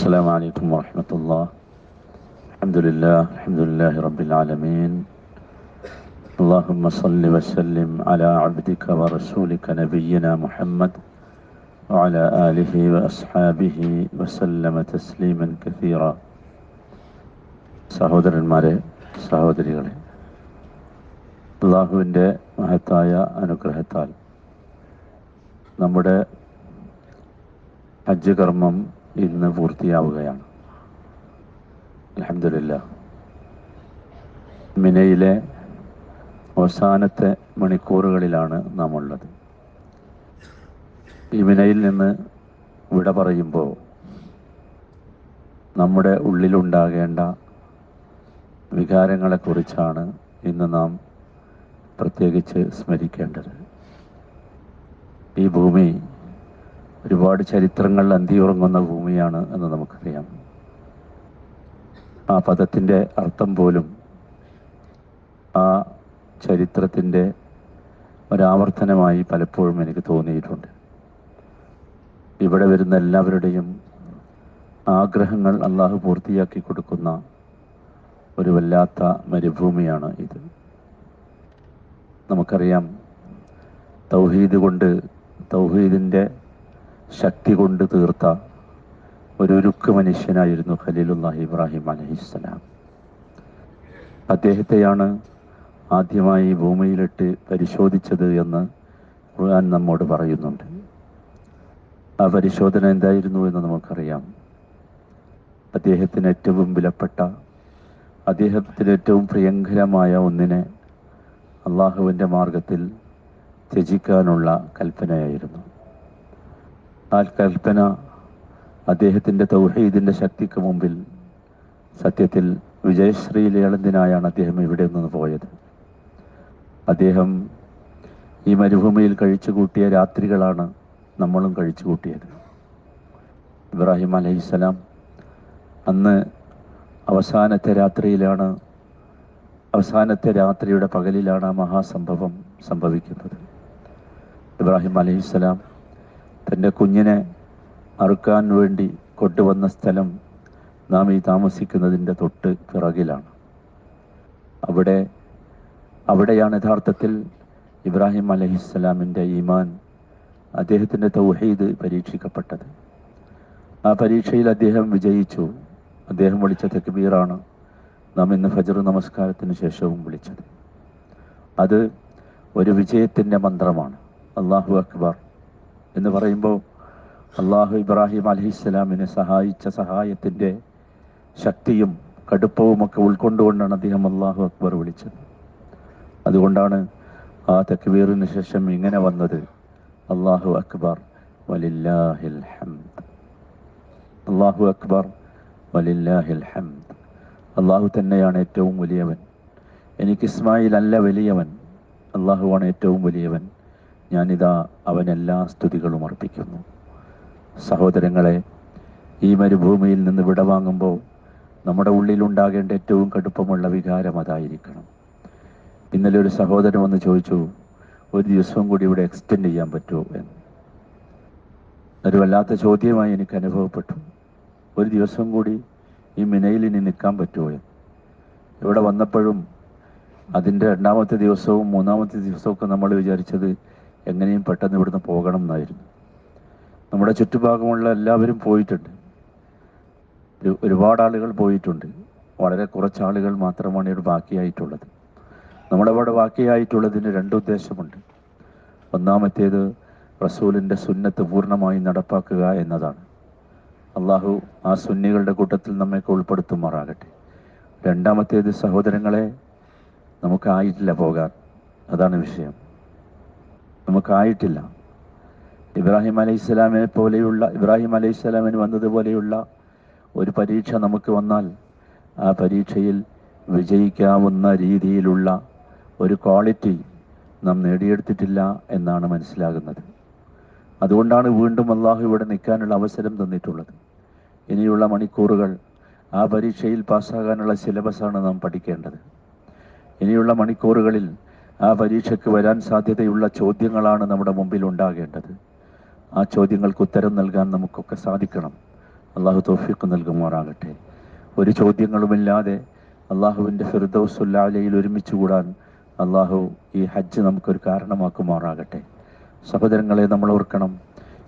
السلام عليكم ورحمة الله الحمد لله الحمد لله رب العالمين اللهم صل وسلم على عبدك ورسولك نبينا محمد وعلى آله وأصحابه وسلم تسليما كثيرا സഹോദരന്മാരെ സഹോദരികളെ അള്ളാഹുവിൻ്റെ മഹത്തായ അനുഗ്രഹത്താൽ നമ്മുടെ ഹജ്ജ് കർമ്മം ഇന്ന് പൂർത്തിയാവുകയാണ്. അലഹമില്ല മിനയിലെ അവസാനത്തെ മണിക്കൂറുകളിലാണ് നാം ഉള്ളത് ഈ മിനയിൽ നിന്ന് വിട പറയുമ്പോൾ നമ്മുടെ ഉള്ളിലുണ്ടാകേണ്ട വികാരങ്ങളെക്കുറിച്ചാണ് ഇന്ന് നാം പ്രത്യേകിച്ച് സ്മരിക്കേണ്ടത്. ഈ ഭൂമി ഒരുപാട് ചരിത്രങ്ങൾ അന്തിയുറങ്ങുന്ന ഭൂമിയാണ് എന്ന് നമുക്കറിയാം. ആ പദത്തിന്റെ അർത്ഥം പോലും ആ ചരിത്രത്തിന്റെ ഒരാവർത്തനമായി പലപ്പോഴും എനിക്ക് തോന്നിയിട്ടുണ്ട്. ഇവിടെ വരുന്ന എല്ലാവരുടെയും ആഗ്രഹങ്ങൾ അള്ളാഹു പൂർത്തിയാക്കി കൊടുക്കുന്ന ഒരു വല്ലാത്ത മരുഭൂമിയാണ് ഇത്. നമുക്കറിയാം തൗഹീദ് കൊണ്ട് തൗഹീദിന്റെ ശക്തി കൊണ്ട് തീർത്ത ഒരു ഉരുക്ക് മനുഷ്യനായിരുന്നു ഖലീലുല്ലാഹി ഇബ്രാഹിം അലഹിസ്സലാം അദ്ദേഹത്തെയാണ് ആദ്യമായി ഭൂമിയിലിട്ട് പരിശോധിച്ചത് എന്ന് ഖുർആൻ നമ്മോട് പറയുന്നുണ്ട്. ആ പരിശോധന എന്തായിരുന്നു എന്ന് നമുക്കറിയാം. അദ്ദേഹത്തിന് ഏറ്റവും വിലപ്പെട്ട അദ്ദേഹത്തിന് ഏറ്റവും പ്രിയങ്കരമായ ഒന്നിനെ അള്ളാഹുവിന്റെ മാർഗത്തിൽ ത്യജിക്കാനുള്ള കൽപ്പനയായിരുന്നു. ആ കൽപ്പന അദ്ദേഹത്തിന്റെ തൗഹീദിന്റെ ശക്തിക്ക് മുമ്പിൽ സത്യത്തിൽ വിജയശ്രീ വിജയശ്രീലേളന്തിനായാണ് അദ്ദേഹം ഇവിടെ നിന്ന് പോയത്. അദ്ദേഹം ഈ മരുഭൂമിയിൽ കഴിച്ചു കൂട്ടിയ രാത്രികളാണ് നമ്മളും കഴിച്ചു കൂട്ടിയത് ഇബ്രാഹിം അലൈഹിസ്സലാം അന്ന് അവസാനത്തെ രാത്രിയിലാണ് അവസാനത്തെ രാത്രിയുടെ പകലിലാണ് ആ മഹാസംഭവം സംഭവിക്കുന്നത്. ഇബ്രാഹിം അലൈഹിസ്സലാം തന്റെ കുഞ്ഞിനെ അറുക്കാൻ വേണ്ടി കൊണ്ടുവന്ന സ്ഥലം നാം ഈ താമസിക്കുന്നതിന്റെ തൊട്ട് പിറകിലാണ്. അവിടെ അവിടെയാണ് യഥാർത്ഥത്തിൽ ഇബ്രാഹിം അലഹിസ്സലാമിന്റെ ഈമാൻ അദ്ദേഹത്തിന്റെ തൗഹീദ് പരീക്ഷിക്കപ്പെട്ടത്. ആ പരീക്ഷയിൽ അദ്ദേഹം വിജയിച്ചു. അദ്ദേഹം വിളിച്ച തെക്കുബീറാണ് നാം ഇന്ന് ഫജർ നമസ്കാരത്തിന് ശേഷവും വിളിച്ചത്. അത് ഒരു വിജയത്തിന്റെ മന്ത്രമാണ്. അള്ളാഹു അക്ബർ എന്ന് പറയുമ്പോൾ അള്ളാഹു ഇബ്രാഹിം അലഹിസ്സലാമിനെ സഹായിച്ച സഹായത്തിന്റെ ശക്തിയും കടുപ്പവും ഒക്കെ ഉൾക്കൊണ്ടുകൊണ്ടാണ് അദ്ദേഹം അള്ളാഹു അക്ബർ വിളിച്ചത്. അതുകൊണ്ടാണ് ആ തക്ബീറിന് ശേഷം ഇങ്ങനെ വന്നത്. അള്ളാഹു അക്ബർ വലില്ലാഹിൽ ഹംദ്. അള്ളാഹു അക്ബർ വലില്ലാഹിൽ ഹംദ്. അള്ളാഹു തന്നെയാണ് ഏറ്റവും വലിയവൻ. എനിക്ക് ഇസ്മായിൽ അല്ല വലിയവൻ. അള്ളാഹുവാണ് ഏറ്റവും വലിയവൻ. ഞാനിതാ അവനെല്ലാ സ്തുതികളും അർപ്പിക്കുന്നു. സഹോദരങ്ങളെ ഈ മരുഭൂമിയിൽ നിന്ന് വിടവാങ്ങുമ്പോൾ നമ്മുടെ ഉള്ളിലുണ്ടാകേണ്ട ഏറ്റവും കടുപ്പമുള്ള വികാരം അതായിരിക്കണം. ഇന്നലെ ഒരു സഹോദരൻ വന്ന് ചോദിച്ചു ഒരു ദിവസവും കൂടി ഇവിടെ എക്സ്റ്റെൻഡ് ചെയ്യാൻ പറ്റുമോ? എന്ന്. ഒരു വല്ലാത്ത ചോദ്യമായി എനിക്ക് അനുഭവപ്പെട്ടു. ഒരു ദിവസം കൂടി ഈ മിനയിൽ ഇനി നിൽക്കാൻ പറ്റുമോ? എന്ന്. ഇവിടെ വന്നപ്പോഴും അതിന്റെ രണ്ടാമത്തെ ദിവസവും മൂന്നാമത്തെ ദിവസവും ഒക്കെ നമ്മൾ വിചാരിച്ചത് എങ്ങനെയും പെട്ടെന്ന് ഇവിടുന്ന് പോകണം എന്നായിരുന്നു. നമ്മുടെ ചുറ്റുഭാഗമുള്ള എല്ലാവരും പോയിട്ടുണ്ട്. ഒരുപാട് ആളുകൾ പോയിട്ടുണ്ട്. വളരെ കുറച്ച് ആളുകൾ മാത്രമാണ് ഇവിടെ ബാക്കിയായിട്ടുള്ളത്. നമ്മുടെ ഇവിടെ ബാക്കിയായിട്ടുള്ളതിന് രണ്ട് ഉദ്ദേശമുണ്ട്. ഒന്നാമത്തേത് റസൂലിന്റെ സുന്നത്ത് പൂർണമായി നടപ്പാക്കുക എന്നതാണ്. അള്ളാഹു ആ സുന്നികളുടെ കൂട്ടത്തിൽ നമ്മയൊക്കെ ഉൾപ്പെടുത്തുമാറാകട്ടെ. രണ്ടാമത്തേത് സഹോദരങ്ങളെ നമുക്കായിട്ടില്ല പോകാൻ. അതാണ് വിഷയം. നമുക്കായിട്ടില്ല. ഇബ്രാഹിം അലൈഹി സ്വലാമിനെ പോലെയുള്ള ഇബ്രാഹിം അലൈഹി സ്വലാമിന് വന്നതുപോലെയുള്ള ഒരു പരീക്ഷ നമുക്ക് വന്നാൽ ആ പരീക്ഷയിൽ വിജയിക്കാവുന്ന രീതിയിലുള്ള ഒരു ക്വാളിറ്റി നാം നേടിയെടുത്തിട്ടില്ല എന്നാണ് മനസ്സിലാകുന്നത്. അതുകൊണ്ടാണ് വീണ്ടും അള്ളാഹു ഇവിടെ നിൽക്കാനുള്ള അവസരം തന്നിട്ടുള്ളത്. ഇനിയുള്ള മണിക്കൂറുകൾ ആ പരീക്ഷയിൽ പാസ്സാകാനുള്ള സിലബസാണ് നാം പഠിക്കേണ്ടത്. ഇനിയുള്ള മണിക്കൂറുകളിൽ ആ പരീക്ഷയ്ക്ക് വരാൻ സാധ്യതയുള്ള ചോദ്യങ്ങളാണ് നമ്മുടെ മുമ്പിൽ ഉണ്ടാകേണ്ടത്. ആ ചോദ്യങ്ങൾക്ക് ഉത്തരം നൽകാൻ നമുക്കൊക്കെ സാധിക്കണം. അള്ളാഹു തോഫിക്ക് നൽകുമാറാകട്ടെ. ഒരു ചോദ്യങ്ങളുമില്ലാതെ അള്ളാഹുവിന്റെ ഫിർദൌസുല്ലാലയിൽ ഒരുമിച്ച് കൂടാൻ അള്ളാഹു ഈ ഹജ്ജ് നമുക്കൊരു കാരണമാക്കുമാറാകട്ടെ. സഹോദരങ്ങളെ നമ്മൾ ഓർക്കണം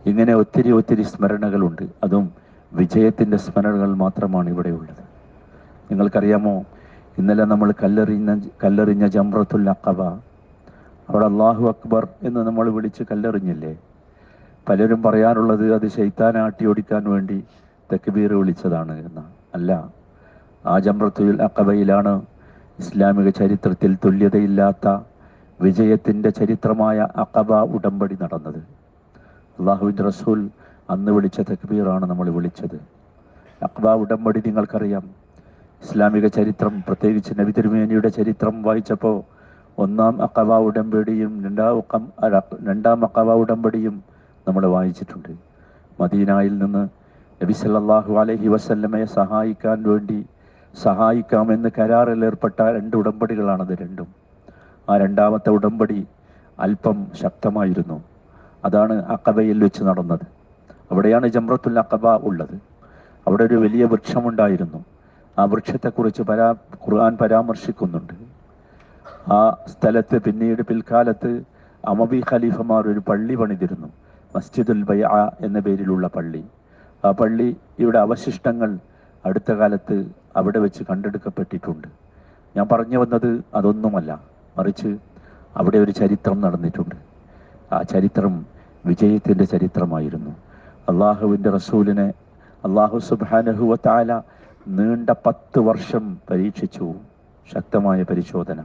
ഇങ്ങനെ ഒത്തിരി ഒത്തിരി സ്മരണകളുണ്ട്. അതും വിജയത്തിന്റെ സ്മരണകൾ മാത്രമാണ് ഇവിടെയുള്ളത് നിങ്ങൾക്കറിയാമോ ഇന്നലെ നമ്മൾ കല്ലെറിഞ്ഞ കല്ലെറിഞ്ഞ ജംറത്തുൽ അക്കബ അവിടെ അള്ളാഹു അക്ബർ എന്ന് നമ്മൾ വിളിച്ച് കല്ലെറിഞ്ഞില്ലേ? പലരും പറയാറുള്ളത് അത് ശൈത്താൻ ആട്ടി ഓടിക്കാൻ വേണ്ടി തെക്കുബീർ വിളിച്ചതാണ് എന്ന് അല്ല ആ ജംറത്തുൽ അക്കബയിലാണ് ഇസ്ലാമിക ചരിത്രത്തിൽ തുല്യതയില്ലാത്ത വിജയത്തിന്റെ ചരിത്രമായ അക്കബ ഉടമ്പടി നടന്നത്. അള്ളാഹുവിന്റെ റസൂൽ അന്ന് വിളിച്ച തക്ബീറാണ് നമ്മൾ വിളിച്ചത്. അക്ബ ഉടമ്പടി നിങ്ങൾക്കറിയാം. ഇസ്ലാമിക ചരിത്രം പ്രത്യേകിച്ച് നബി തിരുമേനിയുടെ ചരിത്രം വായിച്ചപ്പോൾ ഒന്നാം അക്കബ ഉടമ്പടിയും രണ്ടാം രണ്ടാം അക്കബ ഉടമ്പടിയും നമ്മൾ വായിച്ചിട്ടുണ്ട്. മദീനായിൽ നിന്ന് നബി സല്ലാഹു അലഹി വസല്ലമയെ സഹായിക്കാൻ വേണ്ടി സഹായിക്കാമെന്ന് കരാറിൽ ഏർപ്പെട്ട രണ്ട് ഉടമ്പടികളാണത് രണ്ടും. ആ രണ്ടാമത്തെ ഉടമ്പടി അല്പം ശക്തമായിരുന്നു. അതാണ് അക്കബയിൽ വെച്ച് നടന്നത്. അവിടെയാണ് ജമ്രത്തുൽ അക്കബ ഉള്ളത്. അവിടെ ഒരു വലിയ വൃക്ഷമുണ്ടായിരുന്നു. ആ വൃക്ഷത്തെക്കുറിച്ച് പരാ ഖുർആൻ പരാമർശിക്കുന്നുണ്ട്. ആ സ്ഥലത്ത് പിന്നീട് പിൽക്കാലത്ത് അമബി ഖലീഫമാർ ഒരു പള്ളി പണിതിരുന്നു. മസ്ജിദുൽ ബൈഅ എന്ന പേരിലുള്ള പള്ളി. ആ പള്ളിയുടെ അവശിഷ്ടങ്ങൾ അടുത്ത കാലത്ത് അവിടെ വെച്ച് കണ്ടെടുക്കപ്പെട്ടിട്ടുണ്ട്. ഞാൻ പറഞ്ഞു വന്നത് അതൊന്നുമല്ല. മറിച്ച് അവിടെ ഒരു ചരിത്രം നടന്നിട്ടുണ്ട്. ആ ചരിത്രം വിജയത്തിന്റെ ചരിത്രമായിരുന്നു. അള്ളാഹുവിന്റെ റസൂലിനെ അള്ളാഹു സുബാനഹുവ താല നീണ്ട പത്ത് വർഷം പരീക്ഷിച്ചു. ശക്തമായ പരിശോധന.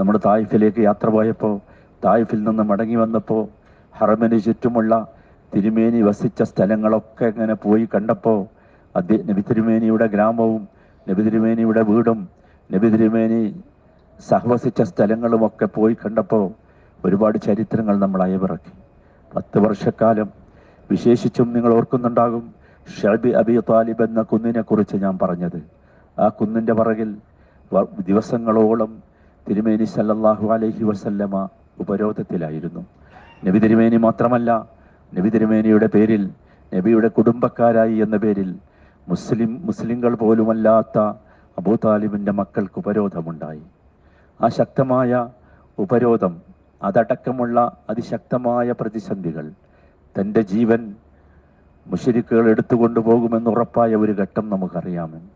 നമ്മൾ തായിഫിലേക്ക് യാത്ര പോയപ്പോൾ തായിഫിൽ നിന്ന് മടങ്ങി വന്നപ്പോൾ ഹറമിന് ചുറ്റുമുള്ള തിരുമേനി വസിച്ച സ്ഥലങ്ങളൊക്കെ ഇങ്ങനെ പോയി കണ്ടപ്പോൾ അദ്ദേഹം നബി തിരുമേനിയുടെ ഗ്രാമവും നബി തിരുമേനിയുടെ വീടും നബി തിരുമേനി സഹവസിച്ച സ്ഥലങ്ങളുമൊക്കെ പോയി കണ്ടപ്പോൾ ഒരുപാട് ചരിത്രങ്ങൾ നമ്മൾ അയവിറക്കി പത്ത് വർഷക്കാലം വിശേഷിച്ചും നിങ്ങൾ ഓർക്കുന്നുണ്ടാകും ഷബി അബി താലിബ് എന്ന കുന്നിനെ കുറിച്ച് ഞാൻ പറഞ്ഞത്. ആ കുന്നിന്റെ പറകിൽ ദിവസങ്ങളോളം തിരുമേനി സല്ലല്ലാഹു അലൈഹി വസല്ലമ ഉപരോധത്തിലായിരുന്നു. നബി തിരുമേനി മാത്രമല്ല നബി തിരുമേനിയുടെ പേരിൽ നബിയുടെ കുടുംബക്കാരായി എന്ന പേരിൽ മുസ്ലിം മുസ്ലിങ്ങൾ പോലുമല്ലാത്ത അബൂ താലിബിന്റെ മക്കൾക്ക് ഉപരോധമുണ്ടായി. ആ ശക്തമായ ഉപരോധം അതടക്കമുള്ള അതിശക്തമായ പ്രതിസന്ധികൾ തന്റെ ജീവൻ മുഷരിക്കുകൾ എടുത്തുകൊണ്ടു പോകുമെന്ന് ഉറപ്പായ ഒരു ഘട്ടം നമുക്കറിയാമെന്ന്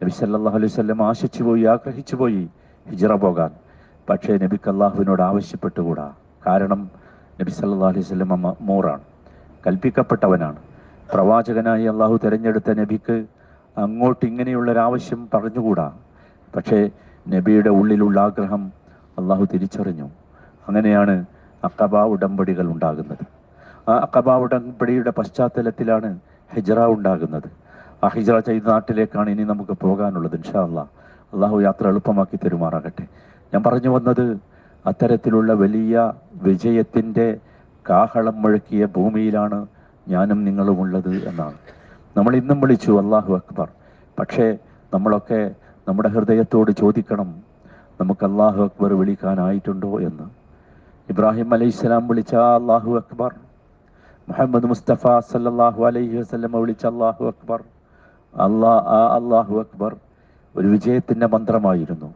നബി സല്ലാഹു അലൈഹി വസല്ലം ആശിച്ചു പോയി ആഗ്രഹിച്ചു പോയി ഹിജറ പോകാൻ. പക്ഷേ നബിക്ക് അള്ളാഹുവിനോട് ആവശ്യപ്പെട്ടുകൂടാ. കാരണം നബി സല്ലാ അലൈഹി വസല്ലം മോറാണ് കൽപ്പിക്കപ്പെട്ടവനാണ്. പ്രവാചകനായി അള്ളാഹു തിരഞ്ഞെടുത്ത നബിക്ക് അങ്ങോട്ട് ഇങ്ങനെയുള്ളൊരാവശ്യം പറഞ്ഞുകൂടാ. പക്ഷേ നബിയുടെ ഉള്ളിലുള്ള ആഗ്രഹം അള്ളാഹു തിരിച്ചറിഞ്ഞു. അങ്ങനെയാണ് അക്കബ ഉടമ്പടികൾ ഉണ്ടാകുന്നത്. ഉടമ്പടിയുടെ പശ്ചാത്തലത്തിലാണ് ഹിജറ ഉണ്ടാകുന്നത്. ആ ഹിജറ ചെയ്ത നാട്ടിലേക്കാണ് ഇനി നമുക്ക് പോകാനുള്ളത് ഇൻഷാ അള്ളാഹ് അള്ളാഹു യാത്ര എളുപ്പമാക്കി തരുമാറാകട്ടെ. ഞാൻ പറഞ്ഞു വന്നത് അത്തരത്തിലുള്ള വലിയ വിജയത്തിന്റെ കാഹളം മുഴക്കിയ ഭൂമിയിലാണ് ഞാനും നിങ്ങളും ഉള്ളത് എന്നാണ്. നമ്മൾ ഇന്നും വിളിച്ചു അള്ളാഹു അക്ബർ. പക്ഷേ നമ്മളൊക്കെ നമ്മുടെ ഹൃദയത്തോട് ചോദിക്കണം നമുക്ക് അള്ളാഹു അക്ബർ വിളിക്കാനായിട്ടുണ്ടോ? എന്ന്. ഇബ്രാഹിം അലൈഹിസ്സലാം വിളിച്ച അള്ളാഹു അക്ബർ. മുഹമ്മദ് മുസ്തഫ സല്ലല്ലാഹു അലൈഹി വസ്ലമ വിളിച്ച അള്ളാഹു അക്ബർ. അള്ളാ ആ അള്ളാഹു അക്ബർ ഒരു വിജയത്തിന്റെ മന്ത്രമായിരുന്നു.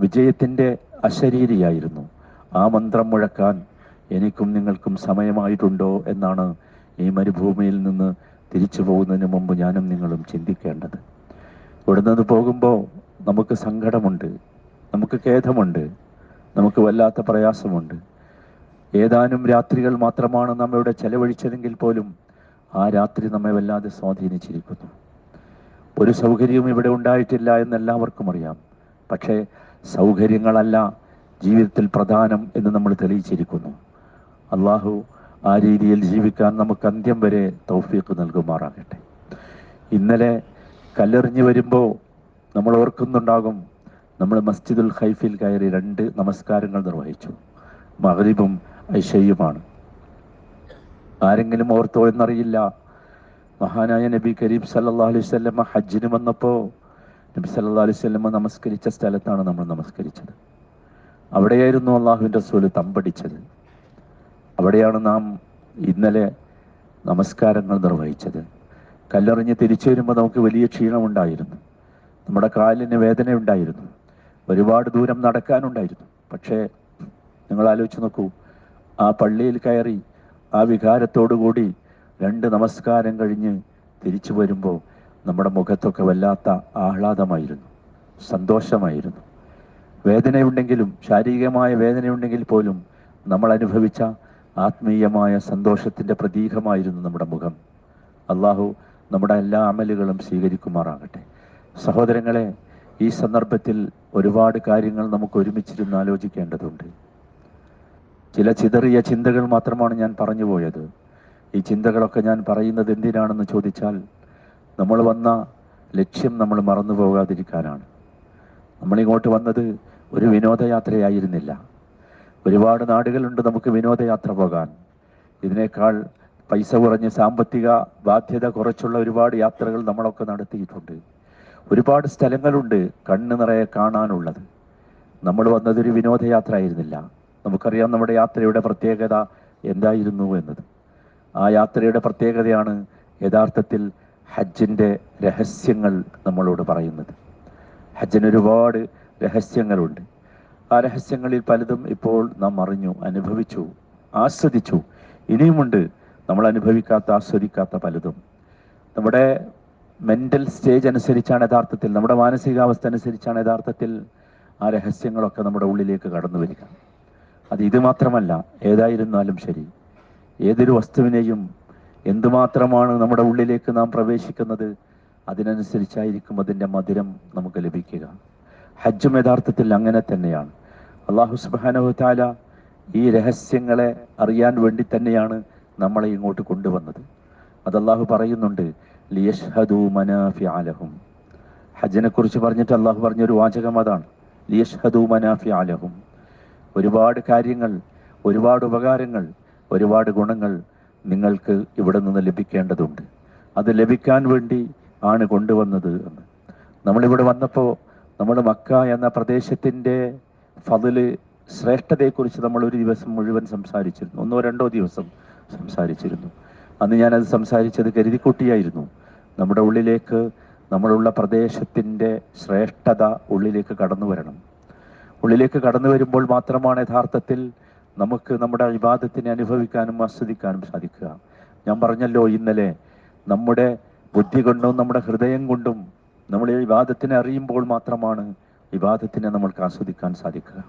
വിജയത്തിന്റെ അശരീരിയായിരുന്നു. ആ മന്ത്രം മുഴക്കാൻ എനിക്കും നിങ്ങൾക്കും സമയമായിട്ടുണ്ടോ എന്നാണ് ഈ മരുഭൂമിയിൽ നിന്ന് തിരിച്ചു പോകുന്നതിന് മുമ്പ് ഞാനും നിങ്ങളും ചിന്തിക്കേണ്ടത്. ഇവിടെ നിന്ന് പോകുമ്പോൾ നമുക്ക് സങ്കടമുണ്ട് നമുക്ക് ഖേദമുണ്ട് നമുക്ക് വല്ലാത്ത പ്രയാസമുണ്ട്. ഏതാനും രാത്രികൾ മാത്രമാണ് നമ്മൾ ഇവിടെ ചെലവഴിച്ചതെങ്കിൽ പോലും ആ രാത്രി നമ്മെ വല്ലാതെ സ്വാധീനിച്ചിരിക്കുന്നു. ഒരു സൗകര്യവും ഇവിടെ ഉണ്ടായിട്ടില്ല എന്ന് എല്ലാവർക്കും അറിയാം. പക്ഷേ സൗകര്യങ്ങളല്ല ജീവിതത്തിൽ പ്രധാനം എന്ന് നമ്മൾ തെളിയിച്ചിരിക്കുന്നു. അള്ളാഹു ആ രീതിയിൽ ജീവിക്കാൻ നമുക്ക് അന്ത്യം വരെ തൗഫീഖ് നൽകുമാറാകട്ടെ. ഇന്നലെ കല്ലെറിഞ്ഞു വരുമ്പോൾ നമ്മൾ ഓർക്കുന്നുണ്ടാകും നമ്മൾ മസ്ജിദുൽ ഖൈഫിൽ കയറി രണ്ട് നമസ്കാരങ്ങൾ നിർവഹിച്ചു. മഗ്രിബും ഐഷയുമാണ് ആരെങ്കിലും ഓർത്തോ എന്നറിയില്ല മഹാനായ നബി കരീം സല്ലാ അലൈഹി സ്വല്ലമ്മ ഹജ്ജിന് വന്നപ്പോൾ നബി സല്ലാ അലൈഹി സ്വല്ലമ്മ നമസ്കരിച്ച സ്ഥലത്താണ് നമ്മൾ നമസ്കരിച്ചത്. അവിടെയായിരുന്നു അള്ളാഹുവിന്റെ റസൂൽ തമ്പടിച്ചത്. അവിടെയാണ് നാം ഇന്നലെ നമസ്കാരങ്ങൾ നിർവഹിച്ചത്. കല്ലെറിഞ്ഞ് തിരിച്ചു വരുമ്പോൾ നമുക്ക് വലിയ ക്ഷീണമുണ്ടായിരുന്നു നമ്മുടെ കാലിന് വേദനയുണ്ടായിരുന്നു ഒരുപാട് ദൂരം നടക്കാനുണ്ടായിരുന്നു. പക്ഷേ നിങ്ങൾ ആലോചിച്ച് നോക്കൂ ആ പള്ളിയിൽ കയറി ആ വികാരത്തോടുകൂടി രണ്ട് നമസ്കാരം കഴിഞ്ഞ് തിരിച്ചു വരുമ്പോൾ നമ്മുടെ മുഖത്തൊക്കെ വല്ലാത്ത ആഹ്ലാദമായിരുന്നു സന്തോഷമായിരുന്നു. വേദനയുണ്ടെങ്കിലും ശാരീരികമായ വേദനയുണ്ടെങ്കിൽ പോലും നമ്മൾ അനുഭവിച്ച ആത്മീയമായ സന്തോഷത്തിന്റെ പ്രതീകമായിരുന്നു നമ്മുടെ മുഖം. അള്ളാഹു നമ്മുടെ എല്ലാ അമലുകളും സ്വീകരിക്കുമാറാകട്ടെ. സഹോദരങ്ങളെ ഈ സന്ദർഭത്തിൽ ഒരുപാട് കാര്യങ്ങൾ നമുക്ക് ഒരുമിച്ചിരുന്ന് ആലോചിക്കേണ്ടതുണ്ട്. ചില ചിതറിയ ചിന്തകൾ മാത്രമാണ് ഞാൻ പറഞ്ഞു പോയത് ഈ ചിന്തകളൊക്കെ ഞാൻ പറയുന്നത് എന്തിനാണെന്ന് ചോദിച്ചാൽ നമ്മൾ വന്ന ലക്ഷ്യം നമ്മൾ മറന്നു പോകാതിരിക്കാനാണ്. നമ്മളിങ്ങോട്ട് വന്നത് ഒരു വിനോദയാത്രയായിരുന്നില്ല. ഒരുപാട് നാടുകളുണ്ട് നമുക്ക് വിനോദയാത്ര പോകാൻ. ഇതിനേക്കാൾ പൈസ കുറഞ്ഞ് സാമ്പത്തിക ബാധ്യത കുറച്ചുള്ള ഒരുപാട് യാത്രകൾ നമ്മളൊക്കെ നടത്തിയിട്ടുണ്ട്. ഒരുപാട് സ്ഥലങ്ങളുണ്ട് കണ്ണ് നിറയെ കാണാനുള്ളത്. നമ്മൾ വന്നതൊരു വിനോദയാത്ര ആയിരുന്നില്ല നമുക്കറിയാം നമ്മുടെ യാത്രയുടെ പ്രത്യേകത എന്തായിരുന്നു എന്നത്. ആ യാത്രയുടെ പ്രത്യേകതയാണ് യഥാർത്ഥത്തിൽ ഹജ്ജിന്റെ രഹസ്യങ്ങൾ നമ്മളോട് പറയുന്നത്. ഹജ്ജിന് ഒരുപാട് രഹസ്യങ്ങളുണ്ട്. ആ രഹസ്യങ്ങളിൽ പലതും ഇപ്പോൾ നാം അറിഞ്ഞു അനുഭവിച്ചു ആസ്വദിച്ചു. ഇനിയുമുണ്ട് നമ്മൾ അനുഭവിക്കാത്ത ആസ്വദിക്കാത്ത പലതും. നമ്മുടെ മെന്റൽ സ്റ്റേജ് അനുസരിച്ചാണ് യഥാർത്ഥത്തിൽ നമ്മുടെ മാനസികാവസ്ഥ അനുസരിച്ചാണ് യഥാർത്ഥത്തിൽ ആ രഹസ്യങ്ങളൊക്കെ നമ്മുടെ ഉള്ളിലേക്ക് കടന്നു വരിക അത് ഇത് മാത്രമല്ല ഏതായിരുന്നാലും ശരി. ഏതൊരു വസ്തുവിനെയും എന്തുമാത്രമാണ് നമ്മുടെ ഉള്ളിലേക്ക് നാം പ്രവേശിക്കുന്നത് അതിനനുസരിച്ചായിരിക്കും അതിന്റെ മധുരം നമുക്ക് ലഭിക്കുക. ഹജ്ജും യഥാർത്ഥത്തിൽ അങ്ങനെ തന്നെയാണ്. അള്ളാഹു സുബാനഹുത്താല ഈ രഹസ്യങ്ങളെ അറിയാൻ വേണ്ടി തന്നെയാണ് നമ്മളെ ഇങ്ങോട്ട് കൊണ്ടുവന്നത്. അത് അള്ളാഹു പറയുന്നുണ്ട് ലിയഷ്ഹദു ഹജ്ജിനെ കുറിച്ച് പറഞ്ഞിട്ട് അള്ളാഹു പറഞ്ഞൊരു വാചകം അതാണ് ലിയഷ്ഹദു മനാഫി ആലഹും ഒരുപാട് കാര്യങ്ങൾ ഒരുപാട് ഉപകാരങ്ങൾ ഒരുപാട് ഗുണങ്ങൾ നിങ്ങൾക്ക് ഇവിടെ നിന്ന് ലഭിക്കേണ്ടതുണ്ട്. അത് ലഭിക്കാൻ വേണ്ടി ആണ് കൊണ്ടുവന്നത് എന്ന്. നമ്മളിവിടെ വന്നപ്പോൾ നമ്മൾ മക്ക എന്ന പ്രദേശത്തിന്റെ ഫതിൽ ശ്രേഷ്ഠതയെക്കുറിച്ച് നമ്മൾ ഒരു ദിവസം മുഴുവൻ സംസാരിച്ചിരുന്നു. ഒന്നോ രണ്ടോ ദിവസം സംസാരിച്ചിരുന്നു. അന്ന് ഞാനത് സംസാരിച്ചത് കരുതിക്കുട്ടിയായിരുന്നു. നമ്മുടെ ഉള്ളിലേക്ക് നമ്മളുള്ള പ്രദേശത്തിന്റെ ശ്രേഷ്ഠത ഉള്ളിലേക്ക് കടന്നു വരണം. ഉള്ളിലേക്ക് കടന്നു വരുമ്പോൾ മാത്രമാണ് യഥാർത്ഥത്തിൽ നമുക്ക് നമ്മുടെ വിവാദത്തിനെ അനുഭവിക്കാനും ആസ്വദിക്കാനും സാധിക്കുക. ഞാൻ പറഞ്ഞല്ലോ ഇന്നലെ നമ്മുടെ ബുദ്ധി കൊണ്ടും നമ്മുടെ ഹൃദയം കൊണ്ടും നമ്മൾ ഈ വിവാദത്തിനെ അറിയുമ്പോൾ മാത്രമാണ് വിവാദത്തിനെ നമ്മൾക്ക് ആസ്വദിക്കാൻ സാധിക്കുക.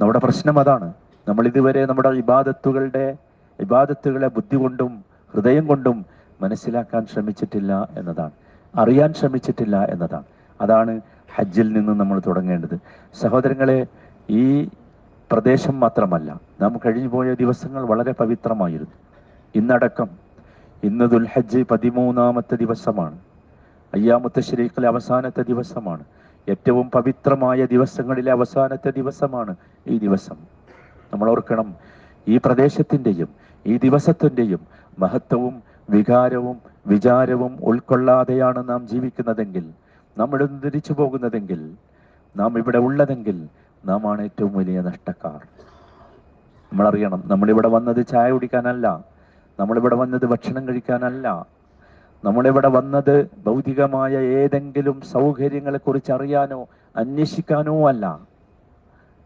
നമ്മുടെ പ്രശ്നം അതാണ്. നമ്മൾ ഇതുവരെ നമ്മുടെ വിവാദത്തുകളുടെ വിവാദത്തുകളെ ബുദ്ധി കൊണ്ടും ഹൃദയം കൊണ്ടും മനസ്സിലാക്കാൻ ശ്രമിച്ചിട്ടില്ല എന്നതാണ്. അറിയാൻ ശ്രമിച്ചിട്ടില്ല എന്നതാണ്. അതാണ് ഹജ്ജിൽ നിന്ന് നമ്മൾ തുടങ്ങേണ്ടത്. സഹോദരങ്ങളെ ഈ പ്രദേശം മാത്രമല്ല നാം കഴിഞ്ഞു പോയ ദിവസങ്ങൾ വളരെ പവിത്രമായിരുന്നു. ഇന്നടക്കം ഇന്ന് ദുൽഹജ്ജ് പതിമൂന്നാമത്തെ ദിവസമാണ്. അയ്യാമത്തെ ശരീഖിലെ അവസാനത്തെ ദിവസമാണ്. ഏറ്റവും പവിത്രമായ ദിവസങ്ങളിലെ അവസാനത്തെ ദിവസമാണ് ഈ ദിവസം. നമ്മൾ ഓർക്കണം ഈ പ്രദേശത്തിന്റെയും ഈ ദിവസത്തിന്റെയും മഹത്വവും വികാരവും വിചാരവും ഉൾക്കൊള്ളാതെയാണ് നാം ജീവിക്കുന്നതെങ്കിൽ നാം ഇവിടെ നിന്ന് തിരിച്ചു പോകുന്നതെങ്കിൽ നാം ഇവിടെ ഉള്ളതെങ്കിൽ നാം ആണ് ഏറ്റവും വലിയ നഷ്ടക്കാർ. നമ്മളറിയണം നമ്മളിവിടെ വന്നത് ചായ കുടിക്കാനല്ല നമ്മളിവിടെ വന്നത് ഭക്ഷണം കഴിക്കാനല്ല നമ്മളിവിടെ വന്നത് ഭൗതികമായ ഏതെങ്കിലും സൗകര്യങ്ങളെ കുറിച്ച് അറിയാനോ അന്വേഷിക്കാനോ അല്ല.